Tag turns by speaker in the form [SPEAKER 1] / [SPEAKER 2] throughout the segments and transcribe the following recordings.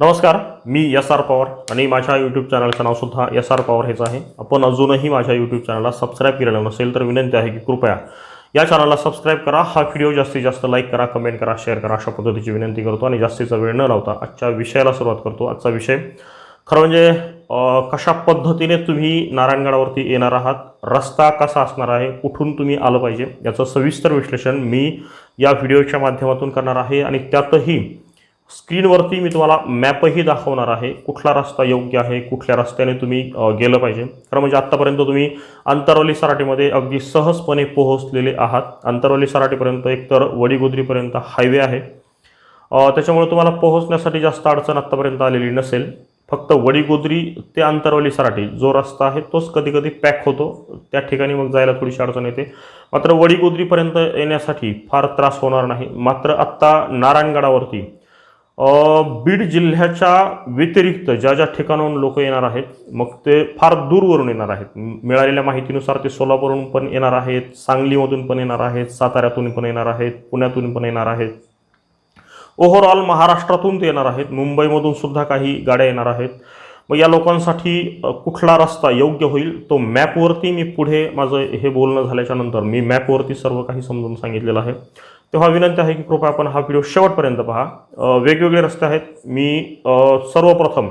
[SPEAKER 1] नमस्कार मी S R Pawar आणि माझ्या यूट्यूब चॅनलचं नावसुद्धा एस आर पवार हेच आहे. आपण अजूनही माझ्या यूट्यूब चॅनलला सबस्क्राईब केलेलं नसेल तर विनंती आहे की कृपया या चॅनलला सबस्क्राईब करा. हा व्हिडिओ जास्तीत जास्त लाईक करा कमेंट करा शेअर करा अशा पद्धतीची विनंती करतो आणि जास्तीचा वेळ न लावता आजच्या विषयाला सुरुवात करतो. आजचा विषय खरं म्हणजे कशा पद्धतीने तुम्ही नारायणगडावरती येणार आहात रस्ता कसा असणार आहे कुठून तुम्ही आलं पाहिजे याचं सविस्तर विश्लेषण मी या व्हिडिओच्या माध्यमातून करणार आहे आणि त्यातही स्क्रीनवरती मी तुम्हाला मॅपही दाखवणार आहे. कुठला रस्ता योग्य आहे कुठल्या रस्त्याने तुम्ही गेलं पाहिजे. खरं म्हणजे आत्तापर्यंत तुम्ही अंतरवली सराटीमध्ये अगदी सहजपणे पोहोचलेले आहात. अंतरवली सराटीपर्यंत एकतर वडीगोद्रीपर्यंत हायवे आहे. त्याच्यामुळे तुम्हाला पोहोचण्यासाठी जास्त अडचण आत्तापर्यंत आलेली नसेल. फक्त वडीगोद्री ते अंतरवली सराटी जो रस्ता आहे तोच कधी कधी पॅक होतो. त्या ठिकाणी मग जायला थोडीशी अडचण येते. मात्र वडीगोद्रीपर्यंत येण्यासाठी फार त्रास होणार नाही. मात्र आत्ता नारायणगडावरती बीड जिल्ह्याच्या व्यतिरिक्त ज्या ज्या ठिकाणाहून लोक येणार आहेत मग ते फार दूरवरून येणार आहेत. मिळालेल्या माहितीनुसार ते सोलापूरहून पण येणार आहेत सांगलीमधून पण येणार आहेत साताऱ्यातून पण येणार आहेत पुण्यातून पण येणार आहेत. ओव्हरऑल महाराष्ट्रातून ते येणार आहेत मुंबईमधून सुद्धा काही गाड्या येणार आहेत. मग या लोकांसाठी कुठला रस्ता योग्य होईल तो मॅपवरती मी पुढे माझं हे बोलणं झाल्याच्यानंतर मी मॅपवरती सर्व काही समजून सांगितलेलं आहे. तेव्हा विनंती आहे की कृपया आपण हा व्हिडिओ शेवटपर्यंत पहा. वेगवेगळे रस्ते आहेत. मी सर्वप्रथम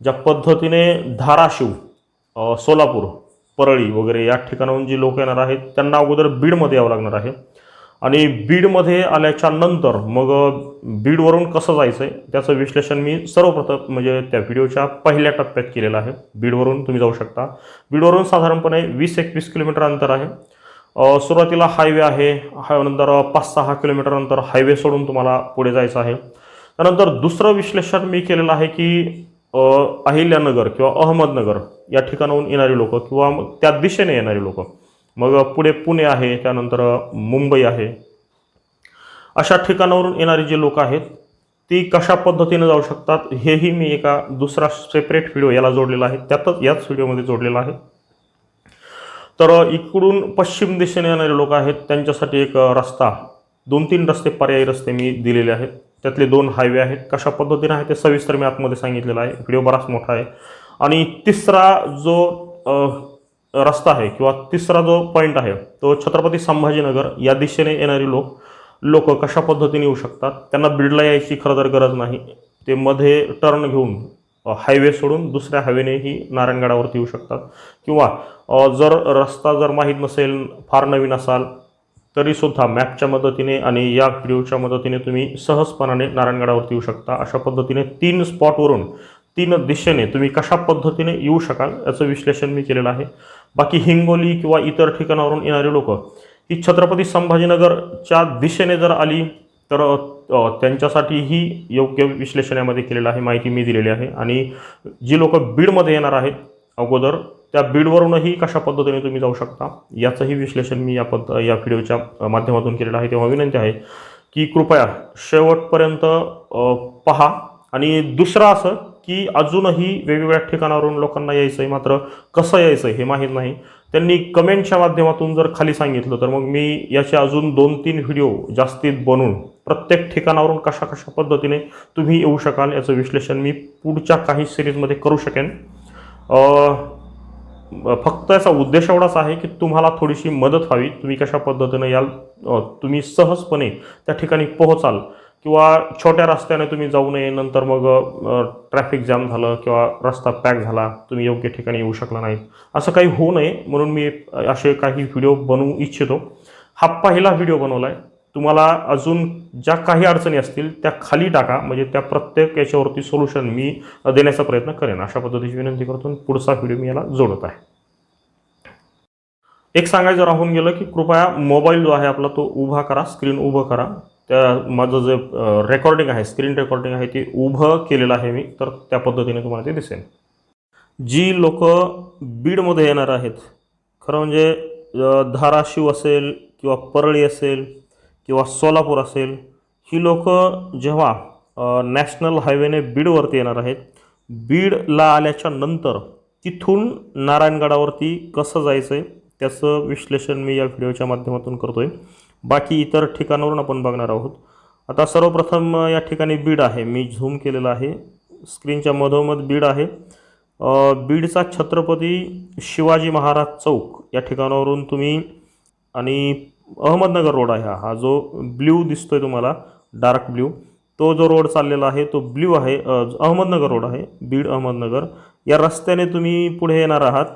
[SPEAKER 1] ज्या पद्धतीने धाराशिव सोलापूर परळी वगैरे या ठिकाणाहून जी लोक येणार आहेत त्यांना अगोदर बीडमध्ये यावं लागणार आहे. आणि बीडमध्ये आल्याच्यानंतर मग बीडवरून कसं जायचं आहे त्याचं विश्लेषण मी सर्वप्रथम म्हणजे त्या व्हिडिओच्या पहिल्या टप्प्यात केलेलं आहे. बीडवरून तुम्ही जाऊ शकता. बीडवरून साधारणपणे वीस एकवीस किलोमीटर अंतर आहे. सुरुवातीला हायवे आहे. हा नंतर पाच सहा किलोमीटर नंतर हायवे सोडून तुम्हाला पुढे जायचं आहे. त्यानंतर दुसरं विश्लेषण मी केलेलं आहे की अहिल्यानगर किंवा अहमदनगर या ठिकाणाहून येणारी लोक किंवा मग त्या दिशेने येणारी लोक. मग पुढे पुणे आहे त्यानंतर मुंबई आहे. अशा ठिकाणावरून येणारी जी लोक आहेत ती कशा पद्धतीने जाऊ शकतात हेही मी एका दुसरा सेपरेट व्हिडिओ याला जोडलेला आहे. त्यातच याच व्हिडिओमध्ये जोडलेला आहे. तर इकडून पश्चिम दिशेने येणारे लोक आहेत त्यांच्यासाठी एक रस्ता. दोन तीन रस्ते पर्यायी रस्ते मी दिलेले आहेत. त्यातले दोन हायवे आहेत. कशा पद्धतीने आहे ते सविस्तर मी आतमध्ये सांगितलेलं आहे. व्हिडिओ बराच मोठा आहे. आणि तिसरा जो रस्ता आहे किंवा तिसरा जो पॉईंट आहे तो छत्रपती संभाजीनगर या दिशेने येणारी लोक लोक कशा पद्धतीने येऊ शकतात? त्यांना बीडला यायची खरं तर गरज नाही. ते मध्ये टर्न घेऊन हायवे सोडून दुसऱ्या हायवेनेही नारायणगडावरती येऊ शकतात. किंवा जर रस्ता जर माहीत नसेल फार नवीन असाल तरीसुद्धा मॅपच्या मदतीने आणि या व्हिडिओच्या मदतीने तुम्ही सहजपणाने नारायणगडावरती येऊ शकता. अशा पद्धतीने तीन स्पॉटवरून तीन दिशेने तुम्ही कशा पद्धतीने येऊ शकाल याचं विश्लेषण मी केलेलं आहे. बाकी हिंगोली किंवा इतर ठिकाणावरून येणारी लोक ही छत्रपती संभाजीनगरच्या दिशेने जर आली तर त्यांच्यासाठीही योग्य विश्लेषण यामध्ये केलेलं आहे माहिती मी दिलेली आहे. आणि जी लोक बीडमध्ये येणार आहेत अगोदर त्या बीडवरूनही कशा पद्धतीने तुम्ही जाऊ शकता याचंही विश्लेषण मी या पद्ध या व्हिडिओच्या माध्यमातून केलेलं आहे. तेव्हा विनंती आहे की कृपया शेवटपर्यंत पहा. आणि दुसरं असं की अजूनही वेगवेगळ्या ठिकाणावरून लोकांना यायचं आहे मात्र कसं यायचं आहे हे माहीत नाही. त्यांनी कमेंटच्या माध्यमातून जर खाली सांगितलं तर मग मी याचे अजून दोन तीन व्हिडिओ जास्तीत बनवून प्रत्येक ठिकाणावरून कशा कशा पद्धतीने तुम्ही येऊ शकाल याचं विश्लेषण मी पुढच्या काही सिरीजमध्ये करू शकेन. फक्त याचा उद्देश एवढाच आहे की तुम्हाला थोडीशी मदत व्हावी तुम्ही कशा पद्धतीनं याल तुम्ही सहजपणे त्या ठिकाणी पोहोचाल. किंवा छोट्या रस्त्याने तुम्ही जाऊ नये नंतर मग ट्रॅफिक जाम झालं किंवा रस्ता पॅक झाला तुम्ही योग्य ठिकाणी येऊ शकला नाही. असं काही होऊ नये म्हणून मी असे काही व्हिडिओ बनवू इच्छितो. हा पहिला व्हिडिओ बनवला आहे तुम्हाला अजून ज्या काही अडचणी असतील त्या खाली टाका. म्हणजे त्या प्रत्येक याच्यावरती सोल्युशन मी देण्याचा प्रयत्न करेन. अशा पद्धतीची विनंती करतो पुढचा व्हिडिओ मी याला जोडत आहे. एक सांगायचं राहून गेलं की कृपया मोबाईल जो आहे आपला तो उभा करा स्क्रीन उभं करा. त्या माझं जे रेकॉर्डिंग आहे स्क्रीन रेकॉर्डिंग आहे ते उभं केलेलं आहे मी तर त्या पद्धतीने तुम्हाला ते दिसेल. जी लोक बीडमध्ये येणार आहेत खरं म्हणजे धाराशिव असेल किंवा परळी असेल किंवा सोलापूर असेल ही लोक जेव्हा नॅशनल हायवेने बीडवरती येणार आहेत बीडला आल्याच्यानंतर तिथून नारायणगडावरती कसं जायचं आहे त्याचं विश्लेषण मी या व्हिडिओच्या माध्यमातून करतो आहे बाकी इतर ठिकाणावरून आपण बघणार आहोत. आता सर्वप्रथम या ठिकाणी बीड आहे. मी झूम केलेलं आहे. स्क्रीनच्या मधोमध बीड आहे. बीडचा छत्रपती शिवाजी महाराज चौक या ठिकाणावरून तुम्ही आणि अहमदनगर रोड आहे हा. जो ब्ल्यू दिसतोय तुम्हाला डार्क ब्ल्यू. तो जो रोड चाललेला आहे तो ब्ल्यू आहे. अहमदनगर रोड आहे. बीड अहमदनगर. या रस्त्याने तुम्ही पुढे येणार आहात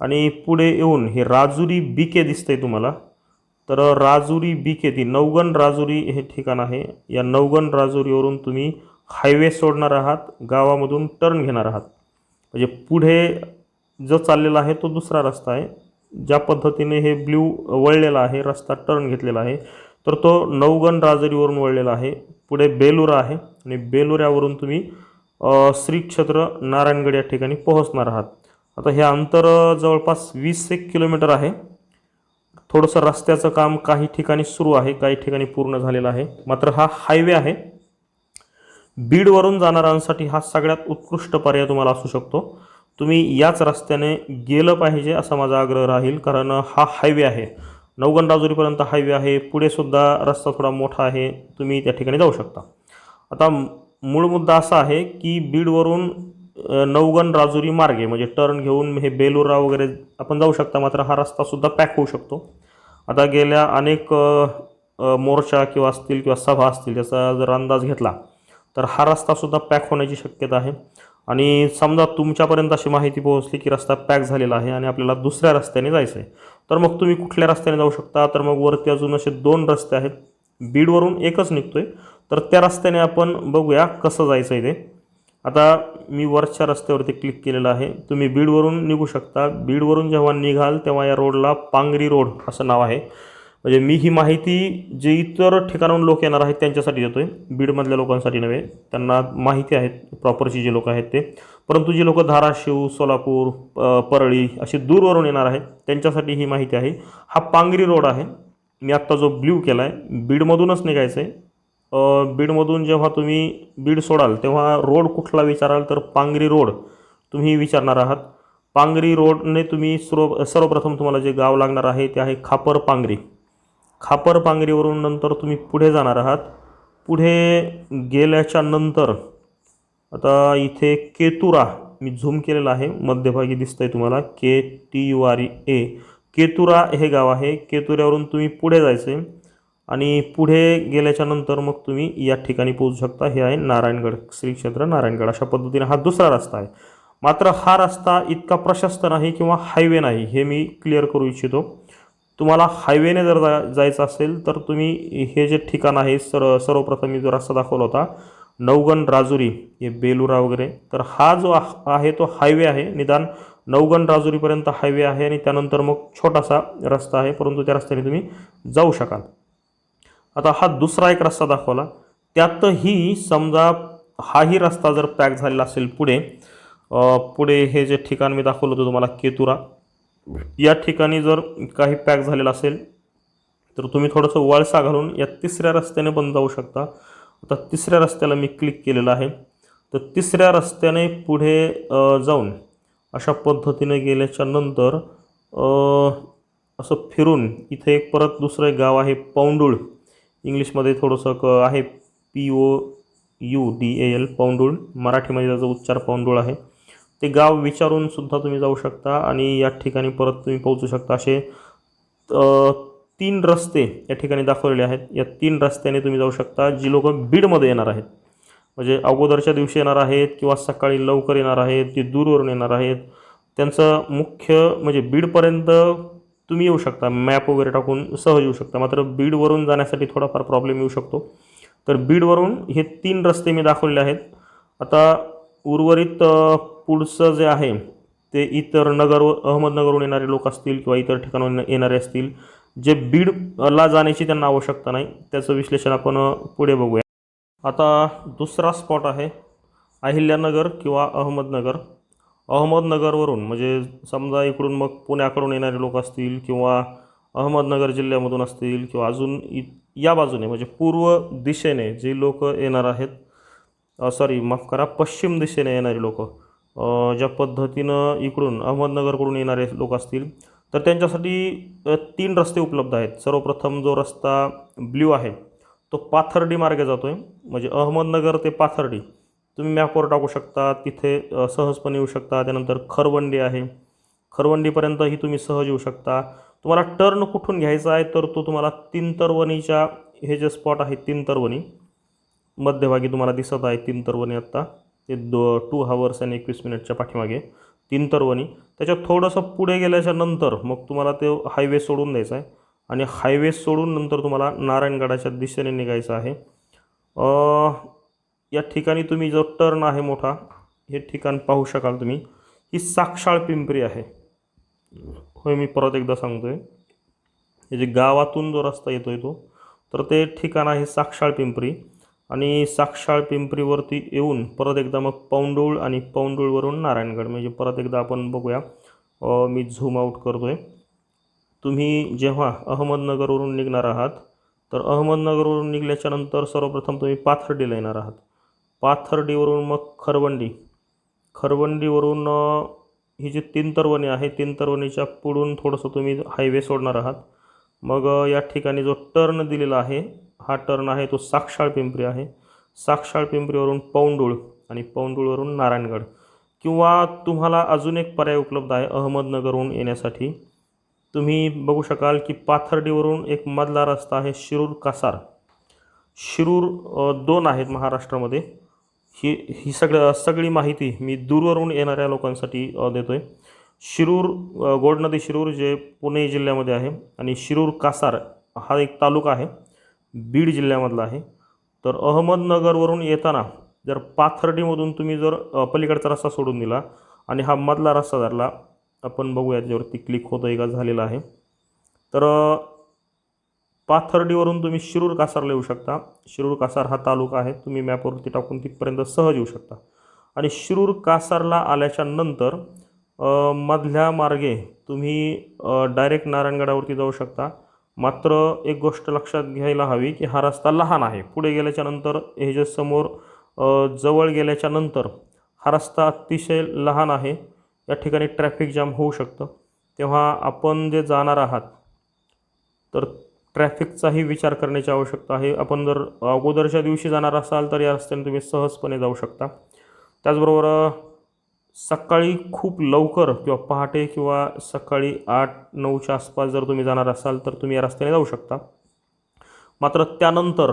[SPEAKER 1] आणि पुढे येऊन हे राजुरी बी के दिसतंय तुम्हाला. तर राजुरी बीके ती नवगण राजुरी हे ठिकाण आहे. या नवगण राजुरीवरून तुम्ही हायवे सोडणार आहात गावामधून टर्न घेणार आहात. म्हणजे पुढे जो चाललेला आहे तो दुसरा रस्ता आहे. ज्या पद्धतीने हे ब्ल्यू वळलेला आहे रस्ता टर्न घेतलेला आहे तर तो नवगण राजुरीवरून वळलेला आहे. पुढे बेलुरा आहे आणि बेलुऱ्यावरून तुम्ही श्री क्षेत्र नारायणगड या ठिकाणी पोहोचणार आहात. आता हे अंतर जवळपास वीस एक किलोमीटर आहे. थोडंसं रस्त्याचं काम काही ठिकाणी सुरू आहे काही ठिकाणी पूर्ण झालेलं आहे. मात्र हा हायवे आहे. बीडवरून जाणाऱ्यांसाठी हा सगळ्यात उत्कृष्ट पर्याय तुम्हाला असू शकतो. तुम्ही याच रस्त्याने गेलं पाहिजे असा माझा आग्रह राहील कारण हा हायवे आहे. नवगण राजुरीपर्यंत हायवे आहे. पुढे सुद्धा रस्ता थोडा मोठा आहे. तुम्ही त्या ठिकाणी जाऊ शकता. आता मूळ मुद्दा असा आहे की बीडवरून नवगण राजुरी मार्गे म्हणजे टर्न घेऊन हे बेलुरा वगैरे आपण जाऊ शकता मात्र हा रस्ता सुद्धा पॅक होऊ शकतो. आता गेल्या अनेक मोर्चा किंवा असतील किंवा सभा असतील त्याचा जर अंदाज घेतला तर हा रस्तासुद्धा पॅक होण्याची शक्यता आहे. आणि समजा तुमच्यापर्यंत अशी माहिती पोहोचली की रस्ता पॅक झालेला आहे आणि आपल्याला दुसऱ्या रस्त्याने जायचं आहे तर मग तुम्ही कुठल्या रस्त्याने जाऊ शकता? तर मग वरती अजून असे दोन रस्ते आहेत. बीडवरून एकच निघतो आहे तर त्या रस्त्याने आपण बघूया कसं जायचं आहे ते. आता मी वरच्या रस्त्यावरती क्लिक केलेलं आहे. तुम्ही बीडवरून निघू शकता. बीडवरून जेव्हा निघाल तेव्हा या रोडला पांगरी रोड असं नाव आहे. म्हणजे मी ही माहिती जे इतर ठिकाणाहून लोक येणार आहेत त्यांच्यासाठी देतो आहे बीडमधल्या लोकांसाठी नव्हे. त्यांना माहिती आहेत प्रॉपरची जे लोक आहेत ते. परंतु जे लोक धाराशिव सोलापूर परळी अशी दूरवरून येणार आहेत त्यांच्यासाठी ही माहिती आहे. हा पांगरी रोड आहे. मी आत्ता जो ब्ल्यू केला आहे बीडमधूनच निघायचं आहे बीडमधून जेव्हा तुम्ही बीड सोडाल तेव्हा रोड कुठला विचाराल? तर पांगरी रोड तुम्ही विचारणार आहात. पांगरी रोडने तुम्ही सर्व सर्वप्रथम तुम्हाला जे गाव लागणार आहे ते आहे खापर पांगरी. खापर पांगरीवरून नंतर तुम्ही पुढे जाणार आहात. पुढे गेल्याच्यानंतर आता इथे केतुरा मी झूम केलेला आहे मध्यभागी दिसतंय तुम्हाला K T U R A. केतुरा हे गाव आहे. केतुऱ्यावरून तुम्ही पुढे जायचं आहे आणि पुढे गेल्याच्यानंतर मग तुम्ही या ठिकाणी पोहोचू शकता. हे आहे नारायणगड श्री क्षेत्र नारायणगड. अशा पद्धतीने हा दुसरा रस्ता आहे. मात्र हा रस्ता इतका प्रशस्त नाही किंवा हायवे नाही हे मी क्लिअर करू इच्छितो. तुम्हाला हायवेने जर जा जायचं असेल तर तुम्ही हे जे ठिकाण आहे सर सर्वप्रथम मी जो रस्ता दाखवला होता नवगण राजुरी हे बेलुरा वगैरे तर हा जो आहे तो हायवे आहे. निदान नवगण राजुरीपर्यंत हायवे आहे आणि त्यानंतर मग छोटासा रस्ता आहे परंतु त्या रस्त्याने तुम्ही जाऊ शकाल. आता हा दुसरा एक रस्ता दाखवला. त्यातही समजा हाही रस्ता जर पॅक झालेला असेल पुढे पुढे हे जे ठिकाण मी दाखवलं होतं तुम्हाला केतुरा या ठिकाणी जर काही पॅक झालेलं असेल तर तुम्ही थोडंसं वळसा घालून या तिसऱ्या रस्त्याने पण जाऊ शकता. आता तिसऱ्या रस्त्याला मी क्लिक केलेलं आहे. तर तिसऱ्या रस्त्याने पुढे जाऊन अशा पद्धतीने गेल्याच्यानंतर असं फिरून इथे एक परत दुसरं एक गाव आहे पौंडुळ. इंग्लिशमध्ये थोडंसं क आहे P O U D A L पौंडुळ. मराठीमध्ये त्याचा उच्चार पौंडुळ आहे. ते गाव विचारून सुद्धा तुम्ही जाऊ शकता आणि या ठिकाणी परत तुम्ही पोहोचू शकता. असे तीन रस्ते या ठिकाणी दाखवलेले आहेत. या तीन रस्त्याने तुम्ही जाऊ शकता जी लोक बीडमध्ये येणार आहेत. म्हणजे अगोदरच्या दिवशी येणार आहेत किंवा सकाळी लवकर येणार आहेत ते दूरवरून येणार आहेत. त्यांचं मुख्य म्हणजे बीडपर्यंत तुम्ही येऊ शकता मॅप वगैरे टाकून सहज येऊ शकता. मात्र बीडवरून जाण्यासाठी थोडाफार प्रॉब्लेम येऊ शकतो. तर बीडवरून हे तीन रस्ते मी दाखवले आहेत. आता उर्वरित पुढचं जे आहे ते इतर नगर अहमदनगरहून येणारे लोक असतील किंवा इतर ठिकाणाहून येणारे असतील जे बीडला जाण्याची त्यांना आवश्यकता नाही त्याचं विश्लेषण आपण पुढे बघूया. आता दुसरा स्पॉट आहे अहिल्यानगर किंवा अहमदनगर. अहमदनगरवरून म्हणजे समजा इकडून मग पुण्याकडून येणारे लोक असतील किंवा अहमदनगर जिल्ह्यामधून असतील किंवा अजून इ या बाजूने म्हणजे पूर्व दिशेने जे लोक येणार आहेत सॉरी माफ करा पश्चिम दिशेने येणारे लोक ज्या पद्धतीनं इकडून अहमदनगरकडून येणारे लोक असतील तर त्यांच्यासाठी तीन रस्ते उपलब्ध आहेत. सर्वप्रथम जो रस्ता ब्ल्यू आहे तो पाथर्डी मार्गे जातो आहे म्हणजे अहमदनगर ते पाथर्डी. तुम्ही मॅपवर टाकू शकता तिथे सहजपणे येऊ शकता. त्यानंतर खरवंडी आहे. खरवंडीपर्यंतही तुम्ही सहज येऊ शकता. तुम्हाला टर्न कुठून घ्यायचा आहे तर तो तुम्हाला तीन तरवणीच्या हे जे स्पॉट आहे तीन तरवणी मध्यभागी तुम्हाला दिसत आहे तीन तरवणी आत्ता ते दो टू हावर्स आणि एकवीस मिनिटच्या पाठीमागे. तीन तरवणी त्याच्यात थोडंसं पुढे गेल्याच्यानंतर मग तुम्हाला ते हायवे सोडून द्यायचा आहे. आणि हायवे सोडून नंतर तुम्हाला नारायणगडाच्या दिशेने निघायचं आहे. या ठिकाणी तुम्ही जो टर्न आहे मोठा हे ठिकाण पाहू शकाल तुम्ही. ही साक्षाळ पिंपरी आहे. होय मी परत एकदा सांगतोय. हे जे गावातून जो रस्ता येतो आहे तो तर ते ठिकाण आहे साक्षाळ पिंपरी. आणि साक्षाळ पिंपरीवरती येऊन परत एकदा मग पौंडूळ आणि पौंडूळवरून नारायणगड. म्हणजे परत एकदा आपण बघूया. मी झूम आऊट करतोय. तुम्ही जेव्हा अहमदनगरवरून निघणार आहात तर अहमदनगरवरून निघाल्याच्यानंतर सर्वप्रथम तुम्ही पाथर्डीला येणार आहात. पाथर्डीवरून मग खरवंडी. खरवंडीवरून ही जी तीन तरवणी आहे तीन तरवणीच्या पुढून थोडंसं तुम्ही हायवे सोडणार आहात. मग या ठिकाणी जो टर्न दिलेला आहे हा टर्न आहे तो साक्षाळ पिंपरी आहे. साक्षाळ पिंपरीवरून पौंडूळ आणि पौंडूळवरून नारायणगड. किंवा तुम्हाला अजून एक पर्याय उपलब्ध आहे अहमदनगरहून येण्यासाठी. तुम्ही बघू शकाल की पाथर्डीवरून एक मधला रस्ता आहे शिरूर कासार शिरूर दोन आहेत महाराष्ट्रामध्ये. ही ही सगळं सगळी माहिती मी दूरवरून येणाऱ्या लोकांसाठी देतो आहे शिरूर गोड गोडनदी शिरूर जे पुणे जिल्ह्यामध्ये आहे आणि शिरूर कासार हा एक तालुका आहे बीड जिल्ह्यामधला आहे. तर अहमदनगरवरून येताना जर पाथर्डीमधून तुम्ही जर पलीकडचा रस्ता सोडून दिला आणि हा मधला रस्ता धरला आपण बघूया त्याच्यावरती क्लिक होतं आहे का झालेला आहे. तर पाथर्डीवरून तुम्ही शिरूर कासारला येऊ शकता. शिरूर कासार हा तालुका आहे. तुम्ही मॅपवरती टाकून तिथपर्यंत सहज येऊ शकता. आणि शिरूर कासारला आल्याच्यानंतर मधल्या मार्गे तुम्ही डायरेक्ट नारायणगडावरती जाऊ शकता. मात्र एक गोष्ट लक्षात घ्यायला हवी की हा रस्ता लहान आहे. पुढे गेल्याच्यानंतर हे जे समोर जवळ गेल्याच्यानंतर हा रस्ता अतिशय लहान आहे. या ठिकाणी ट्रॅफिक जाम होऊ शकतं. तेव्हा आपण जे जाणार आहात तर ट्रॅफिकचाही विचार करण्याची आवश्यकता आहे. आपण जर अगोदरच्या दिवशी जाणार असाल तर या रस्त्याने तुम्ही सहजपणे जाऊ शकता. त्याचबरोबर सकाळी खूप लवकर किंवा पहाटे किंवा सकाळी आठ नऊच्या आसपास जर तुम्ही जाणार असाल तर तुम्ही या रस्त्याने जाऊ शकता. मात्र त्यानंतर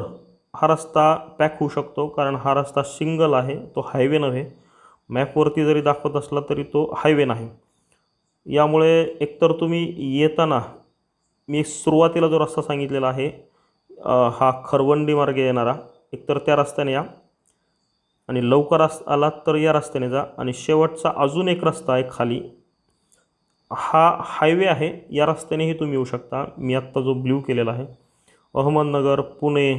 [SPEAKER 1] हा रस्ता पॅक होऊ शकतो कारण हा रस्ता सिंगल आहे तो हायवे नव्हे. मॅपवरती जरी दाखवत असला तरी तो हायवे नाही. यामुळे एकतर तुम्ही येताना मी सुरुवातीला जो रस्ता सांगितलेला आहे हा खरवंडी मार्गे येणारा एकतर त्या रस्त्याने या आणि लवकर अस आलात तर या रस्त्याने जा आणि शेवटचा अजून एक रस्ता आहे खाली. हा हायवे आहे या रस्त्यानेही तुम्ही येऊ शकता. मी आत्ता जो ब्ल्यू केलेला आहे अहमदनगर पुणे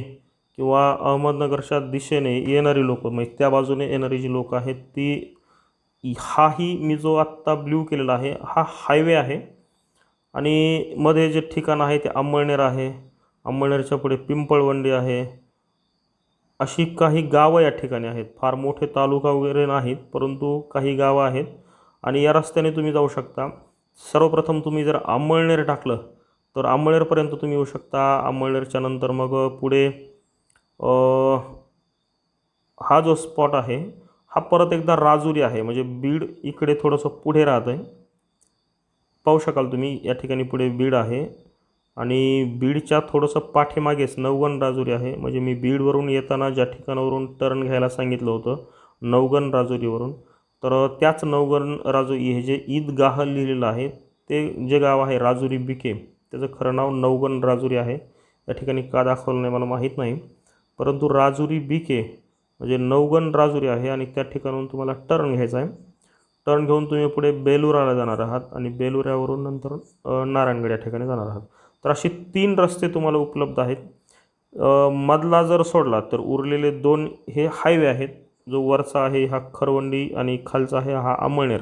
[SPEAKER 1] किंवा अहमदनगरच्या दिशेने येणारी लोकं म्हणजे त्या बाजूने येणारी जी लोकं आहेत ती हाही मी जो आत्ता ब्ल्यू केलेला आहे हा हायवे आहे. आणि मध्ये जे ठिकाण आहे ते अंमळनेर आहे. अंमळनेरच्या पुढे पिंपळवंडी आहे. अशी काही गावं या ठिकाणी आहेत. फार मोठे तालुका वगैरे नाहीत परंतु काही गावं आहेत. आणि या रस्त्याने तुम्ही जाऊ शकता. सर्वप्रथम तुम्ही जर अंमळनेर टाकलं तर अंमळनेरपर्यंत तुम्ही येऊ शकता. अंमळनेरच्या नंतर मग पुढे हा जो स्पॉट आहे हा परत एकदा राजुरी आहे. म्हणजे बीड इकडे थोडंसं पुढे राहतं आहे पाहू शकाल तुम्ही या ठिकाणी पुढे बीड आहे. आणि बीडच्या थोडंसं पाठीमागेच नवगण राजुरी आहे. म्हणजे मी बीडवरून येताना ज्या ठिकाणावरून टर्न घ्यायला सांगितलं होतं नवगण राजुरीवरून तर त्याच नवगण राजुरी हे जे ईदगाह लिहिलेलं आहे ते जे गाव आहे राजुरी बिके त्याचं खरं नाव नवगण राजुरी आहे. या ठिकाणी का दाखवलं नाही मला माहीत नाही. परंतु राजुरी बिके म्हणजे नवगण राजुरी आहे आणि त्या ठिकाणाहून तुम्हाला टर्न घ्यायचा आहे. टर्न घेऊन तुम्ही पुढे बेलुराला जाणार आहात आणि बेलुऱ्यावरून नंतर नारायणगड या ठिकाणी जाणार आहात. तर असे तीन रस्ते तुम्हाला उपलब्ध आहेत. मधला जर सोडला तर उरलेले दोन हे हायवे आहेत. जो वरचा आहे हा खरवंडी आणि खालचा आहे हा अमळनेर.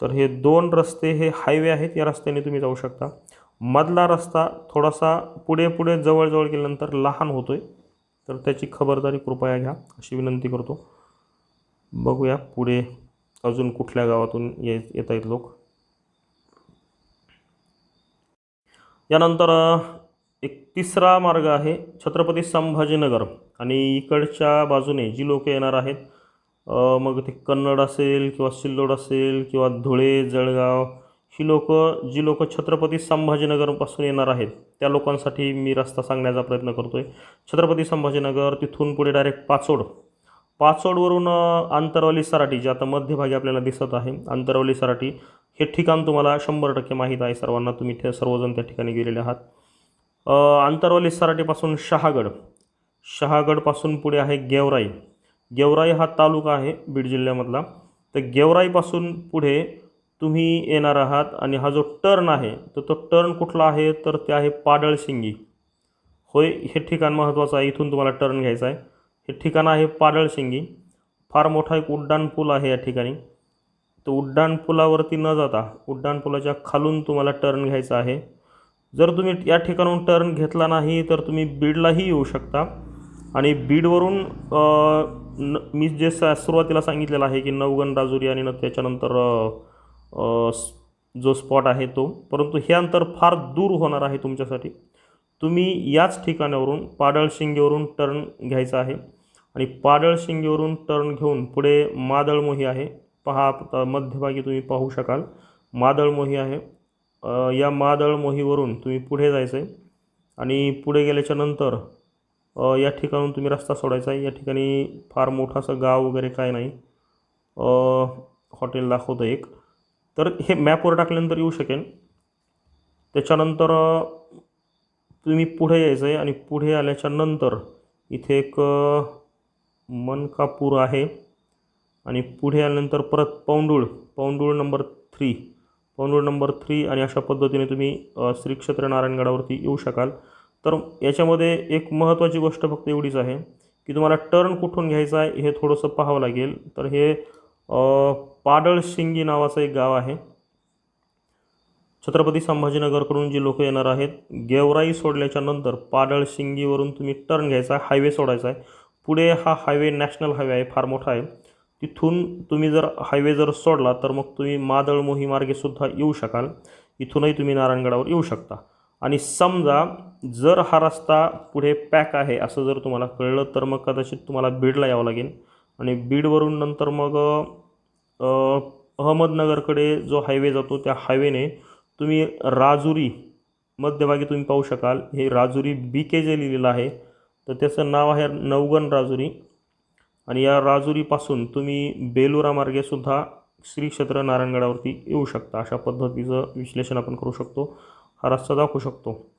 [SPEAKER 1] तर हे दोन रस्ते हे हायवे आहेत. या रस्त्याने तुम्ही जाऊ शकता. मधला रस्ता थोडासा पुढे पुढे जवळजवळ गेल्यानंतर लहान होतो आहे तर त्याची खबरदारी कृपया घ्या अशी विनंती करतो. बघूया पुढे अजून कुठल्या गावातून ये येत आहेत लोक? यानंतर एक तिसरा मार्ग आहे छत्रपती संभाजीनगर आणि इकडच्या बाजूने जी लोक येणार आहेत मग ते कन्नड असेल किंवा सिल्लोड असेल किंवा धुळे जळगाव ही लोकं जी लोकं छत्रपती संभाजीनगरपासून येणार आहेत त्या लोकांसाठी मी रस्ता सांगण्याचा प्रयत्न करतो आहे छत्रपती संभाजीनगर तिथून पुढे डायरेक्ट पाचोड पाचोडवरून अ, सराठी सराटी जे आता मध्यभागी आपल्याला दिसत आहे आंतरवली सराटी हे ठिकाण तुम्हाला शंभर टक्के माहीत आहे सर्वांना. तुम्ही ते सर्वजण त्या ठिकाणी गेलेले आहात. आंतरवाली सराठीपासून सराटीपासून शहागड. शहागडपासून पुढे आहे गेवराई. गेवराई हा तालुका आहे बीड जिल्ह्यामधला. तर गेवराईपासून पुढे तुम्ही येणार आहात आणि हा जो टर्न आहे तर तो टर्न कुठला आहे? तर ते आहे पाडळशिंगी. होय हे ठिकाण महत्त्वाचं आहे. इथून तुम्हाला टर्न घ्यायचा आहे. हे ठिकाण आहे पाडळशिंगी. फार मोठा एक उड्डाणपूल आहे या ठिकाणी. तो उड्डाणपुलावरती न जाता उड्डाणपुलाच्या खालून तुम्हाला टर्न घ्यायचा आहे. जर तुम्ही या ठिकाणून टर्न घेतला नाही तर तुम्ही बीडलाही येऊ शकता. आणि बीडवरून न मी जे सा सुरुवातीला सांगितलेलं आहे की नवगण राजुरी आणि न त्याच्यानंतर जो स्पॉट आहे तो. परंतु हे अंतर फार दूर होणार आहे तुमच्यासाठी. तुम्ही याच ठिकाणावरून पाडळशिंगेवरून टर्न घ्यायचा आहे. आणि पाडळशिंगेवरून टर्न घेऊन पुढे मादळमोही आहे. पहा मध्यभागी तुम्ही पाहू शकाल. मादळमोही आहे. या मादळमोहीवरून तुम्ही पुढे जायचं आहे. आणि पुढे गेल्याच्यानंतर या ठिकाणून तुम्ही रस्ता सोडायचा आहे. या ठिकाणी फार मोठं असं गाव वगैरे काय नाही. हॉटेल दाखवतं एक. तर हे मॅपवर टाकल्यानंतर येऊ शकेल. त्याच्यानंतर तुम्ही पुढे यायचं आहे आणि पुढे आल्याच्यानंतर इथे एक मनकापूर आहे. आणि पुढे आल्यानंतर परत पौंडूळ पौंडूळ नंबर थ्री. पौंडूळ नंबर थ्री आणि अशा पद्धतीने तुम्ही श्री क्षेत्र नारायणगडावरती येऊ शकाल. तर याच्यामध्ये एक महत्त्वाची गोष्ट फक्त एवढीच आहे की तुम्हाला टर्न कुठून घ्यायचा आहे हे थोडंसं पाहावं लागेल. तर हे पाडळशिंगी नावाचं एक गाव आहे. छत्रपती संभाजीनगरकडून जी लोक येणार आहेत गेवराई सोडल्याच्या नंतर पाडळशिंगीवरून तुम्ही टर्न घ्यायचा आहे हायवे सोडायचा आहे. पुढे हा हायवे नॅशनल हायवे आहे फार मोठा आहे. तिथून तुम्ही जर हायवे जर सोडला तर मग तुम्ही मादळ मोहीमार्गेसुद्धा येऊ शकाल. इथूनही तुम्ही नारायणगडावर येऊ शकता. आणि समजा जर हा रस्ता पुढे पॅक आहे असं जर तुम्हाला कळलं तर मग कदाचित तुम्हाला बीडला यावं लागेल. आणि बीडवरून नंतर मग अहमदनगरकडे जो हायवे जातो त्या हायवेने तुम्ही राजुरी मध्यभागी तुम्ही पाहू शकाल. हे राजुरी बी के जे लिहिलेलं आहे तर त्याचं नाव आहे नवगण राजुरी. आणि या राजुरीपासून तुम्ही बेलुरामार्गेसुद्धा श्री क्षेत्र नारायणगडावरती येऊ शकता. अशा पद्धतीचं विश्लेषण आपण करू शकतो. हा रस्ता दाखवू शकतो.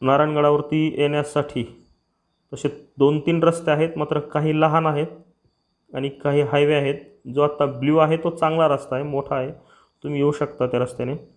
[SPEAKER 1] नारायणगडावरती येण्यासाठी तसे दोन तीन रस्ते आहेत मात्र काही लहान आहेत आणि काही हायवे आहेत. जो आत्ता ब्ल्यू आहे तो चांगला रस्ता आहे मोठा आहे. तुम्ही येऊ शकता त्या रस्त्याने.